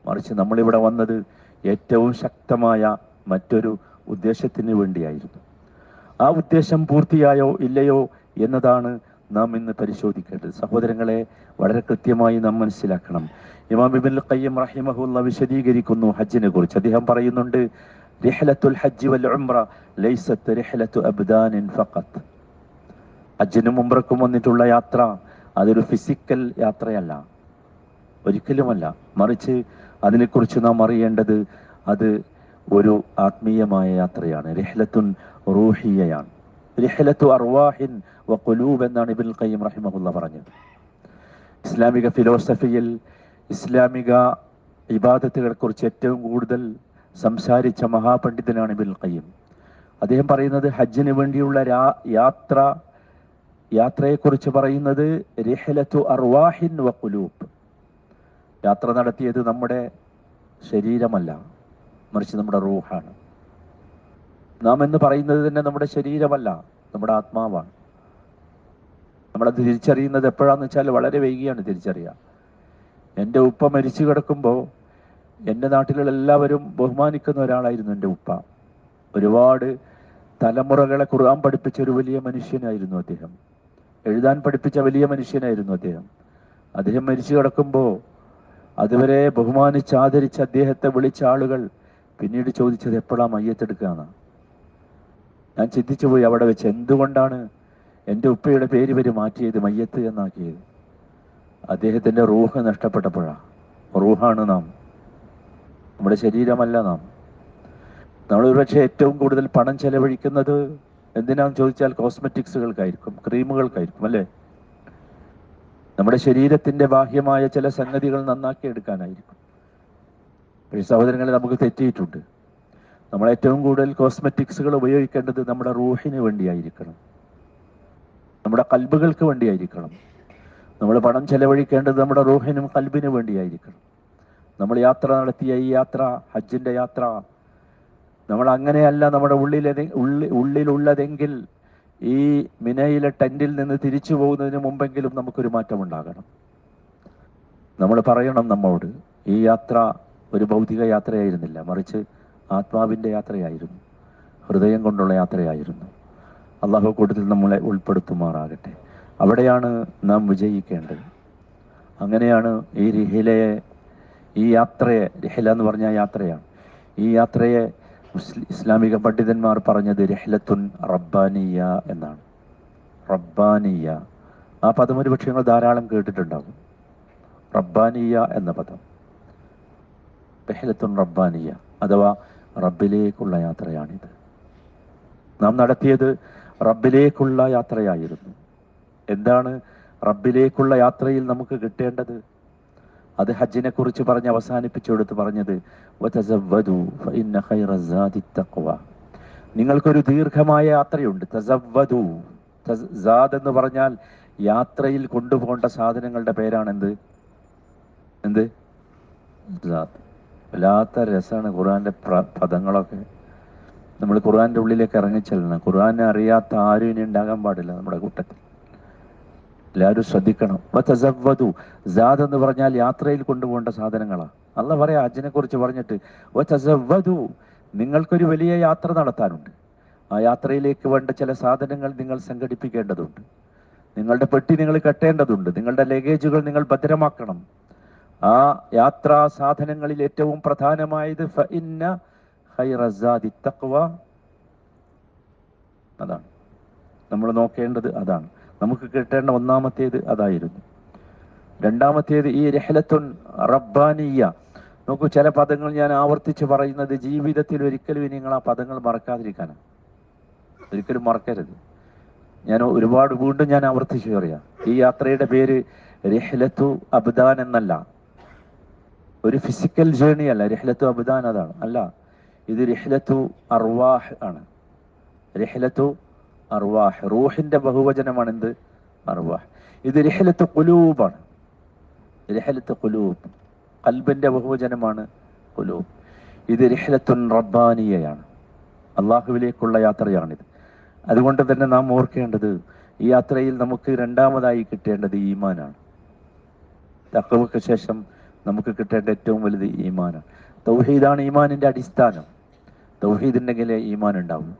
മറിച്ച് നമ്മളിവിടെ വന്നത് ഏറ്റവും ശക്തമായ മറ്റൊരു ഉദ്ദേശത്തിന് വേണ്ടിയായിരുന്നു. ആ ഉദ്ദേശം പൂർത്തിയായോ ഇല്ലയോ എന്നതാണ് നാം ഇന്ന് പരിശോധിക്കേണ്ടത് സഹോദരങ്ങളെ വളരെ കൃത്യമായി നാം മനസ്സിലാക്കണം. ഇമാം ഇബിൻ ഖയ്യം റഹിമഹുല്ല വിശദീകരിക്കുന്നു ഹജ്ജിനെ കുറിച്ച്. അദ്ദേഹം പറയുന്നുണ്ട് റിഹലത്തുൽ ഹജ്ജ് വൽ ഉംറ റിഹലത്തു ഉംറക്കും വന്നിട്ടുള്ള യാത്ര അതൊരു ഫിസിക്കൽ യാത്രയല്ല ഒരിക്കലുമല്ല. മറിച്ച് അതിനെക്കുറിച്ച് നാം അറിയേണ്ടത് അത് ഒരു ആത്മീയമായ യാത്രയാണ്. റിഹലത്തുൻ റൂഹിയയാണ്. റിഹലത്തു അർവാഹിൻ വ ഖുലൂബ് എന്നാണ് ഇബിൻ ഖയ്യിം റഹിമഹുല്ല പറഞ്ഞത്. ഇസ്ലാമിക ഫിലോസഫിയിൽ ഇസ്ലാമിക ഇബാദത്തുകളെക്കുറിച്ച് ഏറ്റവും കൂടുതൽ സംസാരിച്ച മഹാപണ്ഡിതനാണ് ഇബിൻ ഖയ്യിം. അദ്ദേഹം പറയുന്നത് ഹജ്ജിന് വേണ്ടിയുള്ള യാത്ര യാത്രയെക്കുറിച്ച് പറയുന്നത് അർവാഹിൻ വക്കുലൂബ് യാത്ര നടത്തിയത് നമ്മുടെ ശരീരമല്ല മറിച്ച് നമ്മുടെ റൂഹാണ്. നാം എന്ന് പറയുന്നത് തന്നെ നമ്മുടെ ശരീരമല്ല നമ്മുടെ ആത്മാവാണ്. നമ്മളത് തിരിച്ചറിയുന്നത് എപ്പോഴാന്ന് വെച്ചാൽ വളരെ വൈകിയാണ് തിരിച്ചറിയുക. എന്റെ ഉപ്പ മരിച്ചു കിടക്കുമ്പോൾ എന്റെ നാട്ടിലുള്ള എല്ലാവരും ബഹുമാനിക്കുന്ന ഒരാളായിരുന്നു എന്റെ ഉപ്പ. ഒരുപാട് തലമുറകളെ ഖുർആൻ പഠിപ്പിച്ച ഒരു വലിയ മനുഷ്യനായിരുന്നു അദ്ദേഹം. എഴുതാൻ പഠിപ്പിച്ച വലിയ മനുഷ്യനായിരുന്നു അദ്ദേഹം. അദ്ദേഹം മരിച്ചു കിടക്കുമ്പോൾ അതുവരെ ബഹുമാനിച്ച് ആദരിച്ച് അദ്ദേഹത്തെ വിളിച്ച ആളുകൾ പിന്നീട് ചോദിച്ചത് എപ്പോഴാ മയ്യത്തെടുക്കുകയാണ് ഞാൻ ചിന്തിച്ചു പോയി അവിടെ വെച്ച് എന്തുകൊണ്ടാണ് എന്റെ ഉപ്പയുടെ പേര് വരെ മാറ്റിയത് മയ്യത്ത് എന്നാക്കിയത്. അദ്ദേഹത്തിന്റെ റൂഹ് നഷ്ടപ്പെട്ടപ്പോഴാണ് റൂഹാണ് നാം. നമ്മുടെ ശരീരമല്ല നാം. നമ്മൾ ഒരുപക്ഷെ ഏറ്റവും കൂടുതൽ പണം ചെലവഴിക്കുന്നത് എന്തിനാന്ന് ചോദിച്ചാൽ കോസ്മെറ്റിക്സുകൾക്കായിരിക്കും ക്രീമുകൾക്കായിരിക്കും അല്ലേ? നമ്മുടെ ശരീരത്തിന്റെ ബാഹ്യമായ ചില സംഗതികൾ നന്നാക്കി എടുക്കാനായിരിക്കും. പക്ഷേ സഹോദരങ്ങളെ നമുക്ക് തെറ്റിയിട്ടുണ്ട്. നമ്മൾ ഏറ്റവും കൂടുതൽ കോസ്മെറ്റിക്സുകൾ ഉപയോഗിക്കേണ്ടത് നമ്മുടെ റൂഹിന് വേണ്ടിയായിരിക്കണം. നമ്മുടെ കൽബുകൾക്ക് വേണ്ടിയായിരിക്കണം. നമ്മൾ പണം ചെലവഴിക്കേണ്ടത് നമ്മുടെ റൂഹിനും കൽബിനും വേണ്ടിയായിരിക്കണം. നമ്മൾ യാത്ര നടത്തിയ ഈ യാത്ര ഹജ്ജിന്റെ യാത്ര നമ്മൾ അങ്ങനെയല്ല നമ്മുടെ ഉള്ളിലെ ഉള്ളി ഉള്ളിലുള്ളതെങ്കിൽ ഈ മിനയിലെ ടെന്റിൽ നിന്ന് തിരിച്ചു പോകുന്നതിന് മുമ്പെങ്കിലും നമുക്കൊരു മാറ്റം ഉണ്ടാകണം നമ്മൾ പറയണം നമ്മോട് ഈ യാത്ര ഒരു ഭൗതിക യാത്രയായിരുന്നില്ല മറിച്ച് ആത്മാവിന്റെ യാത്രയായിരുന്നു ഹൃദയം കൊണ്ടുള്ള യാത്രയായിരുന്നു. അള്ളാഹു കൂട്ടത്തിൽ നമ്മളെ ഉൾപ്പെടുത്തുമാറാകട്ടെ. അവിടെയാണ് നാം വിജയിക്കേണ്ടത്. അങ്ങനെയാണ് ഈ റിഹിലയെ ഈ യാത്രയെ രഹില എന്ന് പറഞ്ഞ യാത്രയാണ്. ഈ യാത്രയെ ഇസ്ലാമിക പണ്ഡിതന്മാർ പറഞ്ഞത് രഹ്ലത്തുൻ റബ്ബാനിയ എന്നാണ്. റബ്ബാനിയ ആ പദം ഒരു പക്ഷേ നിങ്ങൾ ധാരാളം കേട്ടിട്ടുണ്ടാകും. റബ്ബാനിയ എന്ന പദം. രഹ്ലത്തുൻ റബ്ബാനിയ അഥവാ റബ്ബിലേക്കുള്ള യാത്രയാണിത്. നാം നടത്തിയത് റബ്ബിലേക്കുള്ള യാത്രയായിരുന്നു. എന്താണ് റബ്ബിലേക്കുള്ള യാത്രയിൽ നമുക്ക് കിട്ടേണ്ടത്? അത് ഹജ്ജിനെ കുറിച്ച് പറഞ്ഞ് അവസാനിപ്പിച്ചെടുത്ത് പറഞ്ഞത്. നിങ്ങൾക്കൊരു ദീർഘമായ യാത്രയുണ്ട്. തസവ്വദു. തസ്- സാദ് എന്ന് പറഞ്ഞാൽ യാത്രയിൽ കൊണ്ടുപോകേണ്ട സാധനങ്ങളുടെ പേരാണ് എന്ത്? വല്ലാത്ത രസമാണ് പ്ര- പദങ്ങളൊക്കെ. നമ്മൾ ഖുർആന്റെ ഉള്ളിലേക്ക് ഇറങ്ങിച്ചെല്ലണം ഖുർആൻ അറിയാത്ത ആരും ഇനി ഉണ്ടാകാൻ പാടില്ല നമ്മുടെ കൂട്ടത്തിൽ. എല്ലാവരും ശ്രദ്ധിക്കണം. സാദ് എന്ന് പറഞ്ഞാൽ യാത്രയിൽ കൊണ്ടുപോകേണ്ട സാധനങ്ങളാണ് അല്ല പറയാ അജിനെ കുറിച്ച് പറഞ്ഞിട്ട് വതസവ്വദു. നിങ്ങൾക്കൊരു വലിയ യാത്ര നടത്താനുണ്ട്. ആ യാത്രയിലേക്ക് വേണ്ട ചില സാധനങ്ങൾ നിങ്ങൾ സംഘടിപ്പിക്കേണ്ടതുണ്ട്. നിങ്ങളുടെ പെട്ടി നിങ്ങൾ കെട്ടേണ്ടതുണ്ട്. നിങ്ങളുടെ ലഗേജുകൾ നിങ്ങൾ ഭദ്രമാക്കണം. ആ യാത്രാ സാധനങ്ങളിൽ ഏറ്റവും പ്രധാനമായത് ഫ ഖൈറ സാദി തഖ്വ. അതാണ്. നമ്മൾ നോക്കേണ്ടത് അതാണ്. നമുക്ക് കിട്ടേണ്ട ഒന്നാമത്തേത് അതായിരുന്നു. രണ്ടാമത്തേത് ഈ രഹലത്തുൻ റബ്ബാനിയ നോക്കൂ ചില പദങ്ങൾ ഞാൻ ആവർത്തിച്ച് പറയുന്നത് ജീവിതത്തിൽ ഒരിക്കലും നിങ്ങൾ ആ പദങ്ങൾ മറക്കാതിരിക്കാനാണ് ഒരിക്കലും മറക്കരുത്. ഞാൻ ഒരുപാട് വീണ്ടും ഞാൻ ആവർത്തിച്ച് പറയാം. ഈ യാത്രയുടെ പേര് രഹ്ലത്തു അബ്ദാൻ എന്നല്ല. ഒരു ഫിസിക്കൽ ജേണി അല്ല. രഹ്ലത്തു അബ്ദാൻ അതാണ്. അല്ല ഇത് റിഹ്ലത്തു അർവാഹ് ആണ്. റിഹ്ലത്തു അർവാഹ്. റൂഹിന്റെ ബഹുവചനമാണ് എന്ത് അർവാഹ്. ഇത് റിഹ്ലത്ത് കുലൂബാണ് റിഹ്ലത്ത് കുലൂബ് കൽബിന്റെ ബഹുവചനമാണ് കുലൂബ് ഇത് റിഹ്ലത്തുൻ റബ്ബാനിയയാണ്. അള്ളാഹുവിലേക്കുള്ള യാത്രയാണിത്. അതുകൊണ്ട് തന്നെ നാം ഓർക്കേണ്ടത് ഈ യാത്രയിൽ നമുക്ക് രണ്ടാമതായി കിട്ടേണ്ടത് ഈമാനാണ്. തക്കവക്ക് ശേഷം നമുക്ക് കിട്ടേണ്ട ഏറ്റവും വലുത് ഈമാനാണ്. തൗഹീദാണ് ഈമാനിന്റെ അടിസ്ഥാനം. തൗഹീദ് ഉണ്ടെങ്കിലേ ഈമാൻ ഉണ്ടാവും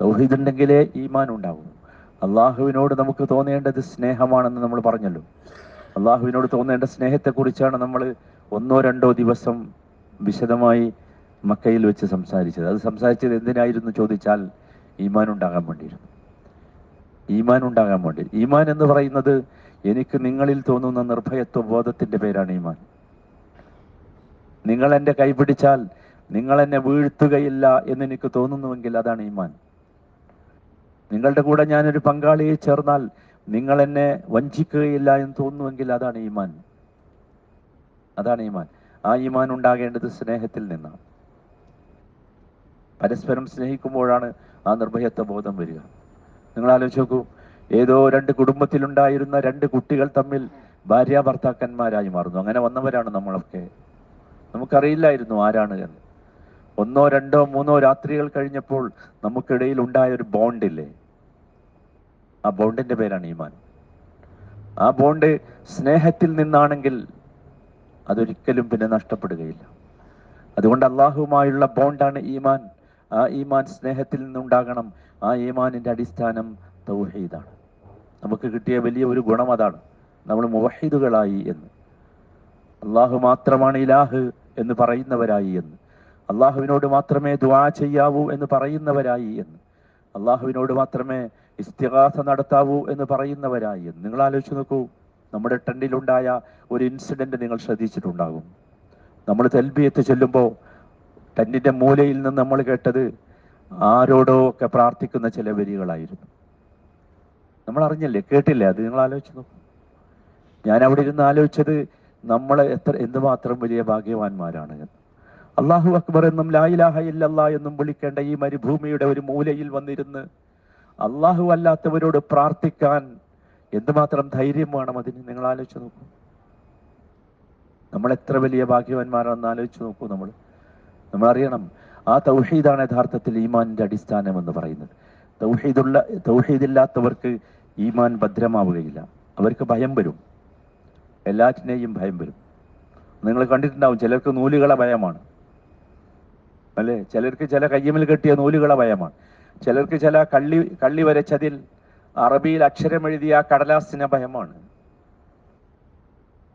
തൗഹീദ് ഉണ്ടെങ്കിലേ ഈമാൻ ഉണ്ടാവും അള്ളാഹുവിനോട് നമുക്ക് തോന്നേണ്ടത് സ്നേഹമാണെന്ന് നമ്മൾ പറഞ്ഞല്ലോ. അള്ളാഹുവിനോട് തോന്നേണ്ട സ്നേഹത്തെക്കുറിച്ചാണ് നമ്മൾ ഒന്നോ രണ്ടോ ദിവസം വിശദമായി മക്കയിൽ വെച്ച് സംസാരിച്ചത്. അത് സംസാരിച്ചത് എന്തിനായിരുന്നു ചോദിച്ചാൽ ഈമാൻ ഉണ്ടാകാൻ വേണ്ടിയിരുന്നു. ഈമാൻ ഉണ്ടാകാൻ വേണ്ടി. ഈമാൻ എന്ന് പറയുന്നത് എനിക്ക് നിങ്ങളിൽ തോന്നുന്ന നിർഭയത്വ ബോധത്തിന്റെ പേരാണ് ഈമാൻ. നിങ്ങൾ എന്റെ കൈപിടിച്ചാൽ നിങ്ങൾ എന്നെ വീഴ്ത്തുകയില്ല എന്ന് എനിക്ക് തോന്നുന്നുവെങ്കിൽ അതാണ് ഈമാൻ. നിങ്ങളുടെ കൂടെ ഞാനൊരു പങ്കാളിയെ ചേർന്നാൽ നിങ്ങൾ എന്നെ വഞ്ചിക്കുകയില്ല എന്ന് തോന്നുന്നുവെങ്കിൽ അതാണ് ഈമാൻ. അതാണ് ഈമാൻ. ആ ഈമാൻ ഉണ്ടാകേണ്ടത് സ്നേഹത്തിൽ നിന്നാണ്. പരസ്പരം സ്നേഹിക്കുമ്പോഴാണ് ആ നിർഭയത്വ ബോധം വരിക. നിങ്ങൾ ആലോചിച്ച് നോക്കൂ ഏതോ രണ്ട് കുടുംബത്തിലുണ്ടായിരുന്ന രണ്ട് കുട്ടികൾ തമ്മിൽ ഭാര്യ ഭർത്താക്കന്മാരായി മാറുന്നു. അങ്ങനെ വന്നവരാണ് നമ്മളൊക്കെ. നമുക്കറിയില്ലായിരുന്നു ആരാണ് എന്ന്. ഒന്നോ രണ്ടോ മൂന്നോ രാത്രികൾ കഴിഞ്ഞപ്പോൾ നമുക്കിടയിൽ ഉണ്ടായ ഒരു ബോണ്ടില്ലേ ആ ബോണ്ടിന്റെ പേരാണ് ഈമാൻ. ആ ബോണ്ട് സ്നേഹത്തിൽ നിന്നാണെങ്കിൽ അതൊരിക്കലും പിന്നെ നഷ്ടപ്പെടുകയില്ല. അതുകൊണ്ട് അള്ളാഹുവുമായുള്ള ബോണ്ടാണ് ഈമാൻ. ആ ഈമാൻ സ്നേഹത്തിൽ നിന്നുണ്ടാകണം. ആ ഈമാനിന്റെ അടിസ്ഥാനം തൗഹീദാണ്. നമുക്ക് കിട്ടിയ വലിയ ഒരു ഗുണം അതാണ്. നമ്മൾ മുവഹീദുകളായി എന്ന്. അള്ളാഹു മാത്രമാണ് ഇലാഹ് എന്ന് പറയുന്നവരായി എന്ന്. അള്ളാഹുവിനോട് മാത്രമേ ദുആ ചെയ്യാവൂ എന്ന് പറയുന്നവരായി എന്ന്. അള്ളാഹുവിനോട് മാത്രമേ ഇസ്തിഹാസ നടത്താവൂ എന്ന് പറയുന്നവരായി എന്ന്. നിങ്ങൾ ആലോചിച്ച് നോക്കൂ നമ്മുടെ ടെൻഡിലുണ്ടായ ഒരു ഇൻസിഡന്റ് നിങ്ങൾ ശ്രദ്ധിച്ചിട്ടുണ്ടാകും. നമ്മൾ തെൽബിയത്ത് ചെല്ലുമ്പോൾ ടെൻഡിന്റെ മൂലയിൽ നിന്ന് നമ്മൾ കേട്ടത് ആരോടോ ഒക്കെ പ്രാർത്ഥിക്കുന്ന ചില വരികളായിരുന്നു. നമ്മൾ അറിഞ്ഞല്ലേ? കേട്ടില്ലേ? അത് നിങ്ങൾ ആലോചിച്ച് നോക്കൂ. ഞാൻ അവിടെ ഇരുന്ന് ആലോചിച്ചത് നമ്മൾ എത്ര എന്തുമാത്രം വലിയ ഭാഗ്യവാന്മാരാണ് അള്ളാഹു അക്ബർ എന്നും ലായിലാഹ ഇല്ലല്ല എന്നും വിളിക്കേണ്ട ഈ മരുഭൂമിയുടെ ഒരു മൂലയിൽ വന്നിരുന്ന് അള്ളാഹു അല്ലാത്തവരോട് പ്രാർത്ഥിക്കാൻ എന്തുമാത്രം ധൈര്യം വേണം അതിന്? നിങ്ങൾ ആലോചിച്ചു നോക്കൂ. നമ്മൾ എത്ര വലിയ ഭാഗ്യവാന്മാരാണെന്ന് ആലോചിച്ചു നോക്കൂ നമ്മൾ. നമ്മൾ അറിയണം ആ തൗഹീദാണ് യഥാർത്ഥത്തിൽ ഈമാനിന്റെ അടിസ്ഥാനം എന്ന് പറയുന്നത്. തൗഹീദുള്ള തൗഹീദില്ലാത്തവർക്ക് ഈമാൻ ഭദ്രമാവുകയില്ല. അവർക്ക് ഭയം വരും. എല്ലാറ്റിനെയും ഭയം വരും. നിങ്ങൾ കണ്ടിട്ടുണ്ടാവും ചിലർക്ക് നൂലുകളെ ഭയമാണ്. അല്ലേ? ചിലർക്ക് ചില കയ്യമിൽ കെട്ടിയ നൂലുകളെ ഭയമാണ്. ചിലർക്ക് ചില കള്ളി കള്ളി വരച്ചതിൽ അറബിയിൽ അക്ഷരം എഴുതിയ കടലാസിന് ഭയമാണ്.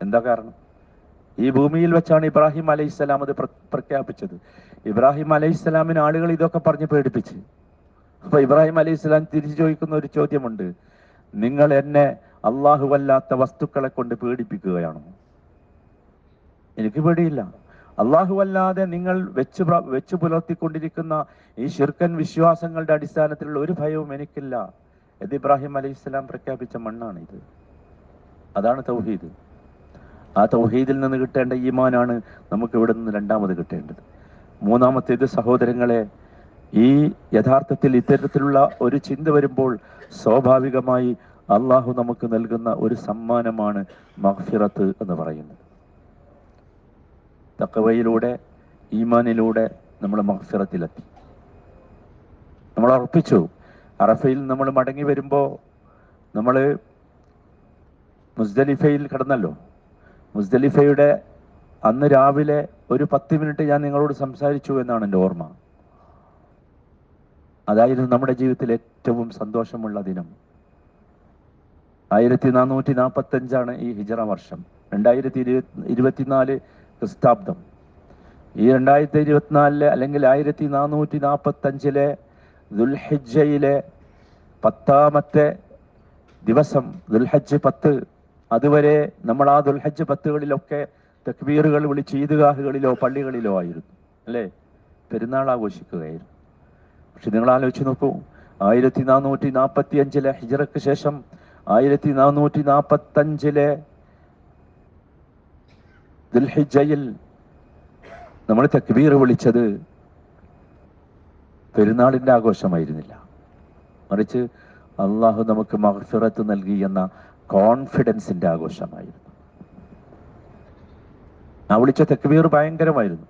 എന്താ കാരണം? ഈ ഭൂമിയിൽ വെച്ചാണ് ഇബ്രാഹിം അലൈഹിസ്സലാം അത് പ്ര- പ്രഖ്യാപിച്ചത്. ഇബ്രാഹിം അലൈഹിസ്സലാമിന് ആളുകൾ ഇതൊക്കെ പറഞ്ഞ് പേടിപ്പിച്ച്. അപ്പൊ ഇബ്രാഹിം അലൈഹിസ്സലാം തിരിച്ചു ചോദിക്കുന്ന ഒരു ചോദ്യമുണ്ട്. നിങ്ങൾ എന്നെ അള്ളാഹുവല്ലാത്ത വസ്തുക്കളെ കൊണ്ട് പേടിപ്പിക്കുകയാണോ? എനിക്ക് പേടിയില്ല. അള്ളാഹുവല്ലാതെ നിങ്ങൾ വെച്ച് വെച്ചു പുലർത്തിക്കൊണ്ടിരിക്കുന്ന ഈ ശിർക്കൻ വിശ്വാസങ്ങളുടെ അടിസ്ഥാനത്തിലുള്ള ഒരു ഭയവും എനിക്കില്ല. എന്ന് ഇബ്രാഹിം അലൈഹി അലൈഹിസ്സലാം പ്രഖ്യാപിച്ച മണ്ണാണ് ഇത് അതാണ് തൗഹീദ്. ആ തൗഹീദിൽ നിന്ന് കിട്ടേണ്ട ഈമാനാണ് നമുക്ക് ഇവിടെ നിന്ന് രണ്ടാമത് കിട്ടേണ്ടത്. മൂന്നാമത്തേത് സഹോദരങ്ങളെ ഈ യഥാർത്ഥത്തിൽ ഇത്തരത്തിലുള്ള ഒരു ചിന്ത വരുമ്പോൾ സ്വാഭാവികമായി അള്ളാഹു നമുക്ക് നൽകുന്ന ഒരു സമ്മാനമാണ് മഹ്ഫിറത്ത് എന്ന് പറയുന്നത്. തക്കവയിലൂടെ ഈമാനിലൂടെ നമ്മൾ മഹ്ഫിറത്തിലെത്തി. നമ്മൾ അർപ്പിച്ചു. അറഫയിൽ നമ്മൾ മടങ്ങി വരുമ്പോൾ നമ്മൾ മുസ്ദലിഫയിൽ കിടന്നല്ലോ. മുസ്ദലിഫയുടെ അന്ന് രാവിലെ ഒരു പത്ത് മിനിറ്റ് ഞാൻ നിങ്ങളോട് സംസാരിച്ചു എന്നാണ് എന്റെ ഓർമ്മ. അതായിരുന്നു നമ്മുടെ ജീവിതത്തിൽ ഏറ്റവും സന്തോഷമുള്ള ദിനം. ആയിരത്തി നാനൂറ്റി നാൽപ്പത്തി അഞ്ചാണ് ഈ ഹിജറ വർഷം. രണ്ടായിരത്തി ഇരുപത്തി സ്റ്റോപ്പ് ക്രിസ്താബ്ദം ഈ രണ്ടായിരത്തി ഇരുപത്തിനാലിലെ അല്ലെങ്കിൽ ആയിരത്തി നാനൂറ്റി നാൽപ്പത്തി അഞ്ചിലെ ദുൽഹിജയിലെ പത്താമത്തെ ദിവസം ദുൽഹജ്ജ് പത്ത് അതുവരെ നമ്മൾ ആ ദുൽഹജ്ജ് പത്തുകളിലൊക്കെ തക്ബീറുകൾ വിളിച്ച് ഈദ്ഗാഹുകളിലോ പള്ളികളിലോ ആയിരുന്നു. അല്ലേ? പെരുന്നാൾ ആഘോഷിക്കുകയായിരുന്നു. പക്ഷെ നിങ്ങൾ ആലോചിച്ച് നോക്കൂ ആയിരത്തി നാനൂറ്റി നാൽപ്പത്തി അഞ്ചിലെ ഹിജറക്ക് ശേഷം ആയിരത്തി നാനൂറ്റി നാൽപ്പത്തി അഞ്ചിലെ ദുൽഹിജയിൽ നമ്മൾ തക്ബീർ വിളിച്ചത് പെരുന്നാളിന്റെ ആഘോഷമായിരുന്നില്ല. മറിച്ച് അള്ളാഹു നമുക്ക് മഹഫിറത്ത് നൽകി എന്ന കോൺഫിഡൻസിന്റെ ആഘോഷമായിരുന്നു. ആ വിളിച്ച തെക്കുവീർ ഭയങ്കരമായിരുന്നു.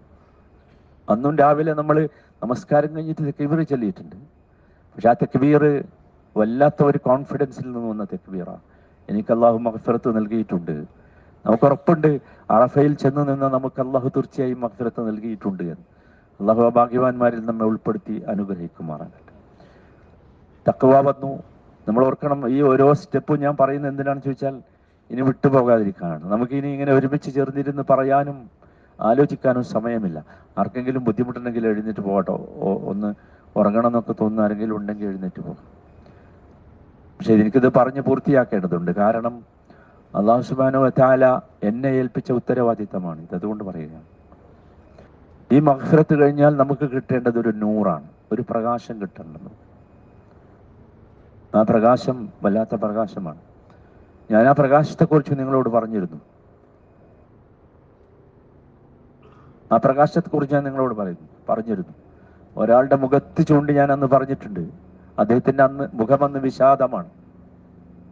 അന്നും രാവിലെ നമ്മൾ നമസ്കാരം കഴിഞ്ഞിട്ട് തെക്കുവീർ ചൊല്ലിയിട്ടുണ്ട്. പക്ഷെ ആ തെക്കുവീർ വല്ലാത്ത ഒരു കോൺഫിഡൻസിൽ നിന്ന് വന്ന തെക്കുവീറാണ് എനിക്ക് അള്ളാഹു മഹഫിറത്ത് നൽകിയിട്ടുണ്ട്. നമുക്ക് ഉറപ്പുണ്ട് അറഫയിൽ ചെന്ന് നിന്ന് നമുക്ക് അള്ളാഹു തീർച്ചയായും മക്സരത്ത് നൽകിയിട്ടുണ്ട് എന്ന്. അള്ളാഹു ഭാഗ്യവാന്മാരിൽ നമ്മെ ഉൾപ്പെടുത്തി അനുഗ്രഹിക്കുമാറാകട്ടെ. തക്കവ വന്നു. നമ്മൾ ഓർക്കണം ഈ ഓരോ സ്റ്റെപ്പും ഞാൻ പറയുന്നത് എന്തിനാണെന്ന് ചോദിച്ചാൽ ഇനി വിട്ടുപോകാതിരിക്കാനാണ്. നമുക്ക് ഇനി ഇങ്ങനെ ഒരുമിച്ച് ചേർന്നിരുന്ന് പറയാനും ആലോചിക്കാനും സമയമില്ല. ആർക്കെങ്കിലും ബുദ്ധിമുട്ടുണ്ടെങ്കിൽ എഴുന്നേറ്റ് പോകട്ടോ. ഒന്ന് ഉറങ്ങണം എന്നൊക്കെ തോന്നുന്ന ആരെങ്കിലും ഉണ്ടെങ്കിൽ എഴുന്നേറ്റ് പോകാം. പക്ഷെ എനിക്കിത് പറഞ്ഞ് പൂർത്തിയാക്കേണ്ടതുണ്ട്. കാരണം അള്ളാഹു സുബാനോ താല എന്നെ ഏൽപ്പിച്ച ഉത്തരവാദിത്തമാണ്. ഇത് അതുകൊണ്ട് പറയുകയാണ്. ഈ മഹ്ഫിറത്ത് കഴിഞ്ഞാൽ നമുക്ക് കിട്ടേണ്ടത് ഒരു നൂറാണ്. ഒരു പ്രകാശം കിട്ടേണ്ടത്. ആ പ്രകാശം വല്ലാത്ത പ്രകാശമാണ്. ഞാൻ ആ പ്രകാശത്തെക്കുറിച്ച് നിങ്ങളോട് പറഞ്ഞിരുന്നു. ആ പ്രകാശത്തെക്കുറിച്ച് ഞാൻ നിങ്ങളോട് പറയുന്നു പറഞ്ഞിരുന്നു. ഒരാളുടെ മുഖത്ത് ചൂണ്ടി ഞാൻ അന്ന് പറഞ്ഞിട്ടുണ്ട്. അദ്ദേഹത്തിന്റെ അന്ന് മുഖം അന്ന് വിഷാദമാണ്.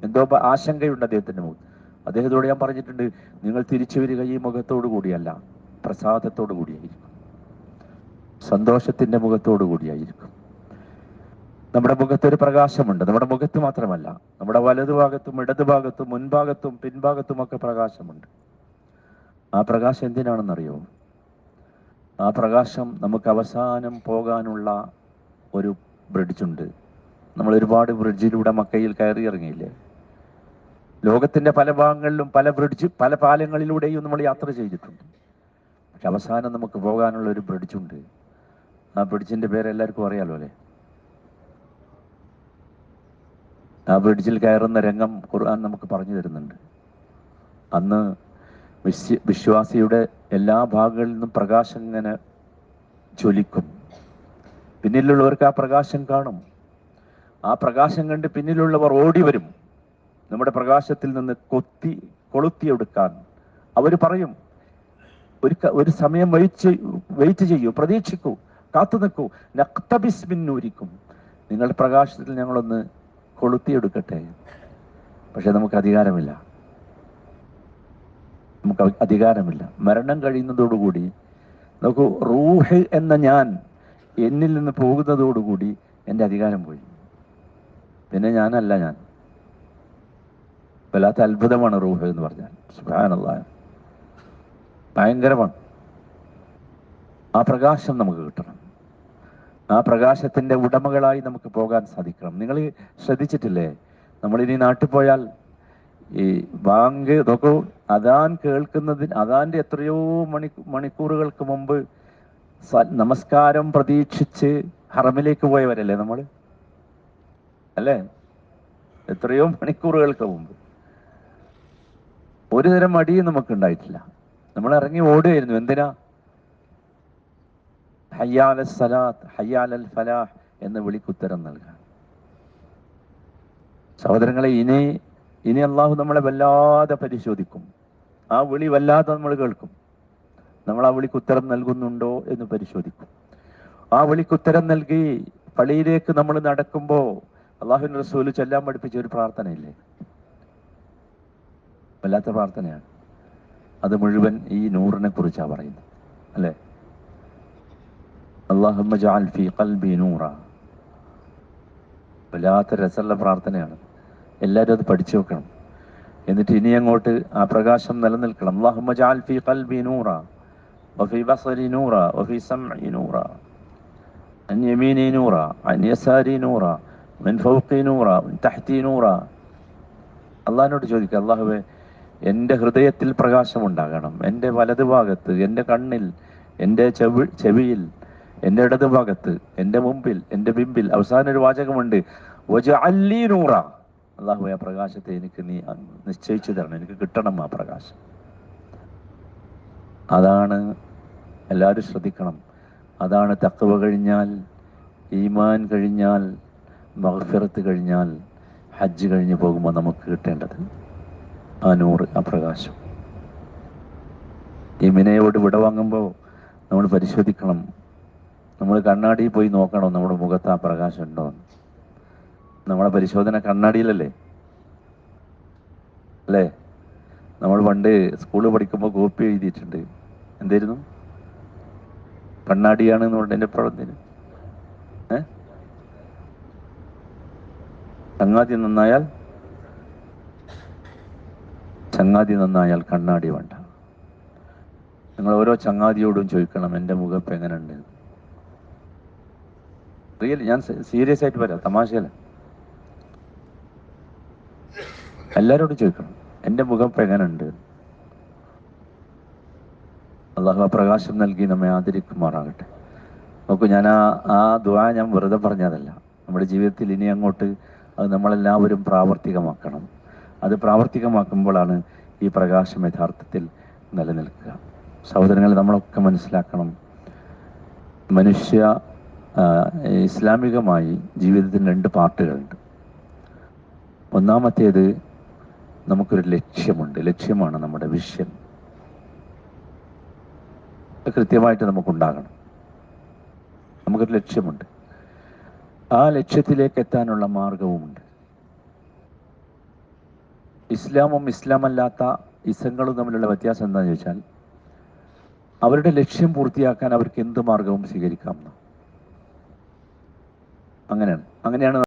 എന്തോ ആശങ്കയുണ്ട് അദ്ദേഹത്തിന്റെ മുഖത്ത്. അദ്ദേഹത്തോട് ഞാൻ പറഞ്ഞിട്ടുണ്ട് നിങ്ങൾ തിരിച്ചു വരിക ഈ മുഖത്തോടു കൂടിയല്ല പ്രസാദത്തോടു കൂടിയായിരിക്കും. സന്തോഷത്തിന്റെ മുഖത്തോടു കൂടിയായിരിക്കും. നമ്മുടെ മുഖത്തൊരു പ്രകാശമുണ്ട്. നമ്മുടെ മുഖത്ത് മാത്രമല്ല നമ്മുടെ വലതുഭാഗത്തും ഇടതുഭാഗത്തും മുൻഭാഗത്തും പിൻഭാഗത്തും ഒക്കെ പ്രകാശമുണ്ട്. ആ പ്രകാശം എന്തിനാണെന്നറിയോ? ആ പ്രകാശം നമുക്ക് അവസാനം പോകാനുള്ള ഒരു ബ്രിഡ്ജുണ്ട്. നമ്മൾ ഒരുപാട് ബ്രിഡ്ജിലൂടെ മക്കയിൽ കയറി ഇറങ്ങിയില്ലേ? ലോകത്തിന്റെ പല ഭാഗങ്ങളിലും പല ബ്രിഡ്ജ് പല പാലങ്ങളിലൂടെയും നമ്മൾ യാത്ര ചെയ്തിട്ടുണ്ട്. പക്ഷെ അവസാനം നമുക്ക് പോകാനുള്ള ഒരു ബ്രിഡ്ജുണ്ട് ആ ബ്രിഡ്ജിന്റെ പേര് എല്ലാവർക്കും അറിയാലോ അല്ലേ? ആ ബ്രിഡ്ജിൽ കയറുന്ന രംഗം ഖുർആൻ നമുക്ക് പറഞ്ഞു തരുന്നുണ്ട്. അന്ന് വിശ്വ വിശ്വാസിയുടെ എല്ലാ ഭാഗങ്ങളിൽ നിന്നും പ്രകാശം ഇങ്ങനെ ജ്വലിക്കും. പിന്നിലുള്ളവർക്ക് ആ പ്രകാശം കാണും. ആ പ്രകാശം കണ്ട് പിന്നിലുള്ളവർ ഓടി വരും. നമ്മുടെ പ്രകാശത്തിൽ നിന്ന് കൊത്തി കൊളുത്തിയെടുക്കാൻ. അവർ പറയും ഒരു ഒരു സമയം വെയിറ്റ് വെയിറ്റ് ചെയ്യൂ പ്രതീക്ഷിക്കൂ കാത്തു നിൽക്കൂ. നക്തബിസ്മിന്നൂരിക്കും നിങ്ങളുടെ പ്രകാശത്തിൽ ഞങ്ങളൊന്ന് കൊളുത്തിയെടുക്കട്ടെ. പക്ഷെ നമുക്ക് അധികാരമില്ല. നമുക്ക് അധികാരമില്ല. മരണം കഴിയുന്നതോടുകൂടി നോക്കൂ റൂഹ് എന്ന ഞാൻ എന്നിൽ നിന്ന് പോകുന്നതോടുകൂടി എന്റെ അധികാരം പോയി. പിന്നെ ഞാനല്ല ഞാൻ. വല്ലാത്ത അത്ഭുതമാണ് റൂഹ് എന്ന് പറഞ്ഞാൽ. സുഖാനുള്ള ഭയങ്കരമാണ്. ആ പ്രകാശം നമുക്ക് കിട്ടണം. ആ പ്രകാശത്തിന്റെ ഉടമകളായി നമുക്ക് പോകാൻ സാധിക്കണം. നിങ്ങൾ ശ്രദ്ധിച്ചിട്ടില്ലേ? നമ്മളിനി നാട്ടിൽ പോയാൽ ഈ ബാങ്ക് നോക്കൂ അതാൻ കേൾക്കുന്നതിന് അതാന്റെ എത്രയോ മണി മണിക്കൂറുകൾക്ക് മുമ്പ് നമസ്കാരം പ്രതീക്ഷിച്ച് ഹറമിലേക്ക് പോയവരല്ലേ നമ്മൾ അല്ലേ? എത്രയോ മണിക്കൂറുകൾക്ക് മുമ്പ്. ഒരു തരം മടിയും നമുക്ക് ഉണ്ടായിട്ടില്ല. നമ്മൾ ഇറങ്ങി ഓടുകയായിരുന്നു. എന്തിനാ? ഹയ്യാല സലാത്ത് ഹയ്യാലൽ ഫലാഹ് എന്ന് വിളിക്കുത്തരം നൽകാൻ. സഹോദരങ്ങളെ ഇനി ഇനി അള്ളാഹു നമ്മളെ വല്ലാതെ പരിശോധിക്കും. ആ വിളി വല്ലാതെ നമ്മൾ കേൾക്കും. നമ്മൾ ആ വിളിക്ക് ഉത്തരം നൽകുന്നുണ്ടോ എന്ന് പരിശോധിക്കും. ആ വിളിക്ക് ഉത്തരം നൽകി പള്ളിയിലേക്ക് നമ്മൾ നടക്കുമ്പോൾ അള്ളാഹുവിൻ റസൂൽ ചൊല്ലാൻ പഠിപ്പിച്ച ഒരു പ്രാർത്ഥനയില്ലേ? വല്ലാത്ത പ്രാർത്ഥനയാണ് അത് മുഴുവൻ ഈ നൂറിനെ കുറിച്ചാണ് പറയുന്നത് അല്ലേ അള്ളാഹുമ്മ ജഅൽ ഫീ ഖൽബി നൂറ വല്ലാത്ത രസമുള്ള പ്രാർത്ഥനയാണ് എല്ലാവരും അത് പഠിച്ചു വെക്കണം എന്നിട്ട് ഇനി അങ്ങോട്ട് ആ പ്രകാശം നിലനിൽക്കണം അള്ളാഹുമ്മ ജഅൽ ഫീ ഖൽബി നൂറ വഫീ ബസരി നൂറ വഫീ സമഇ നൂറ عن يميني نورا عن يساري نورا من فوقي نورا من تحتي نورا അള്ളാഹിനോട് ചോദിക്കുക അള്ളാഹുവെ എന്റെ ഹൃദയത്തിൽ പ്രകാശമുണ്ടാകണം. എന്റെ വലത് ഭാഗത്ത് എന്റെ കണ്ണിൽ എന്റെ ചെവി ചെവിയിൽ എന്റെ ഇടത് ഭാഗത്ത് എന്റെ മുമ്പിൽ എന്റെ ബിമ്പിൽ അവസാന ഒരു വാചകമുണ്ട്. അല്ലി നൂറ. അള്ളാഹു ആ പ്രകാശത്തെ എനിക്ക് നീ നിശ്ചയിച്ചു തരണം. എനിക്ക് കിട്ടണം ആ പ്രകാശം. അതാണ് എല്ലാവരും ശ്രദ്ധിക്കണം. അതാണ് തക്കവ കഴിഞ്ഞാൽ ഈമാൻ കഴിഞ്ഞാൽ മഹഫിറത്ത് കഴിഞ്ഞാൽ ഹജ്ജ് കഴിഞ്ഞ് പോകുമ്പോൾ നമുക്ക് കിട്ടേണ്ടത്. ആ നൂറ് ആ പ്രകാശം. ഈ മിനയോട് വിട വാങ്ങുമ്പോൾ നമ്മൾ പരിശോധിക്കണം. നമ്മൾ കണ്ണാടിയിൽ പോയി നോക്കണം നമ്മുടെ മുഖത്ത് ആ പ്രകാശം ഉണ്ടോ നമ്മളെ പരിശോധന കണ്ണാടിയിലല്ലേ? അല്ലേ? നമ്മൾ പണ്ട് സ്കൂളിൽ പഠിക്കുമ്പോൾ കോപ്പി എഴുതിയിട്ടുണ്ട്. എന്തായിരുന്നു? കണ്ണാടിയാണ് എന്ന് പറഞ്ഞ എന്റെ പ്രവർത്തനം ഏ? നന്നായാൽ ചങ്ങാതി നന്നായാൽ കണ്ണാടി വേണ്ട. നിങ്ങൾ ഓരോ ചങ്ങാതിയോടും ചോദിക്കണം എന്റെ മുഖപ്പ് എങ്ങനെയുണ്ട്? റിയൽ ഞാൻ സീരിയസ് ആയിട്ട് വരാം തമാശയല്ല. എല്ലാവരോടും ചോദിക്കണം എന്റെ മുഖം എങ്ങനെയുണ്ട്? അള്ളാഹു പ്രകാശം നൽകി നമ്മെ ആദരിക്കുമാറാകട്ടെ. നോക്കൂ ഞാൻ ആ ആ ദ്വാ ഞാൻ വെറുതെ പറഞ്ഞതല്ല. നമ്മുടെ ജീവിതത്തിൽ ഇനി അങ്ങോട്ട് അത് നമ്മളെല്ലാവരും പ്രാവർത്തികമാക്കണം. അത് പ്രാവർത്തികമാക്കുമ്പോഴാണ് ഈ പ്രകാശം യഥാർത്ഥത്തിൽ നിലനിൽക്കുക. സഹോദരങ്ങളെ നമ്മളൊക്കെ മനസ്സിലാക്കണം. മനുഷ്യ ഇസ്ലാമികമായി ജീവിതത്തിന് രണ്ട് പാർട്ടുകളുണ്ട്. ഒന്നാമത്തേത് നമുക്കൊരു ലക്ഷ്യമുണ്ട്. ലക്ഷ്യമാണ് നമ്മുടെ വിഷൻ. കൃത്യമായിട്ട് നമുക്കുണ്ടാകണം. നമുക്കൊരു ലക്ഷ്യമുണ്ട്. ആ ലക്ഷ്യത്തിലേക്ക് എത്താനുള്ള മാർഗവുമുണ്ട്. ഇസ്ലാമും ഇസ്ലാം അല്ലാത്ത ഇസങ്ങളും തമ്മിലുള്ള വ്യത്യാസം എന്താണെന്ന് ചോദിച്ചാൽ അവരുടെ ലക്ഷ്യം പൂർത്തിയാക്കാൻ അവർക്ക് എന്ത് മാർഗവും സ്വീകരിക്കാം അങ്ങനെയാണ്. അങ്ങനെയാണ്